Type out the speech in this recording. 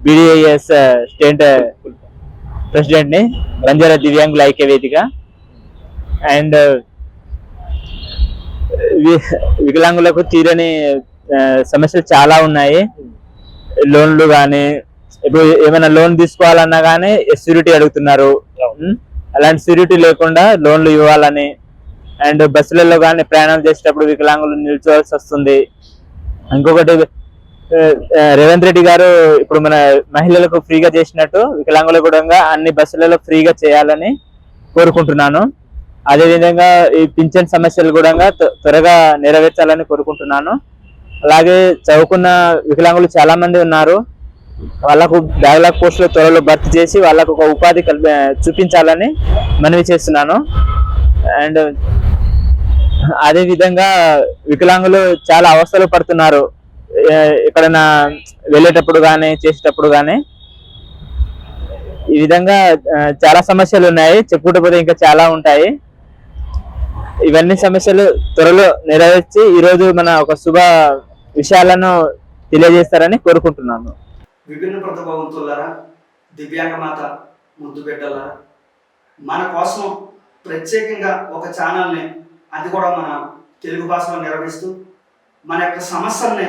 బీడీఐఎస్ state ప్రెసిడెంట్ని Banjara దివ్యాంగుల ఐక్య వేదిక. అండ్ వికలాంగులకు తీరని ఆ, సమస్యలు చాలా ఉన్నాయి. లోన్లు కానీ ఇప్పుడు ఏమైనా లోన్ తీసుకోవాలన్నా కానీ సెక్యూరిటీ అడుగుతున్నారు? అలాంటి సెక్యూరిటీ లేకుండా లోన్లు ఇవ్వాలని అండ్ బస్సులలో కానీ ప్రయాణం చేసేటప్పుడు వికలాంగులు నిల్చోవాల్సి వస్తుంది. ఇంకొకటి రేవంత్ రెడ్డి గారు ఇప్పుడు మన మహిళలకు ఫ్రీగా చేసినట్టు వికలాంగులకు కూడా అన్ని బస్సులలో ఫ్రీగా చేయాలని కోరుకుంటున్నాను. అదే విధంగా ఈ పింఛన్ సమస్యలు కూడా త్వ- త్వరగా నెరవేర్చాలని కోరుకుంటున్నాను. అలాగే చదువుకున్న వికలాంగులు చాలా మంది ఉన్నారు. వాళ్ళకు బ్యాక్లాగ్ పోస్టులు త్వరలో భర్తీ చేసి వాళ్ళకు ఒక ఉపాధి కల్ప చూపించాలని మనవి చేస్తున్నాను. అండ్ అదేవిధంగా వికలాంగులు చాలా అవస్థలు పడుతున్నారు. ఎక్కడైనా వెళ్ళేటప్పుడు కానీ చేసేటప్పుడు కానీ ఈ విధంగా చాలా సమస్యలు ఉన్నాయి. చెప్పుకుంటే ఇంకా చాలా ఉంటాయి. ఇవన్నీ సమస్యలు త్వరలో నెరవేర్చి ఈరోజు మన ఒక శుభ విషయాలను తెలియజేస్తారని కోరుకుంటున్నాను. విభిన్న ప్రతిభావంతులారా దివ్యాంగ మాత ముద్దు బిడ్డలారా మన కోసం ప్రత్యేకంగా ఒక ఛానల్ని అది కూడా మన తెలుగు భాషలో నిర్వహిస్తూ మన యొక్క సమస్యల్ని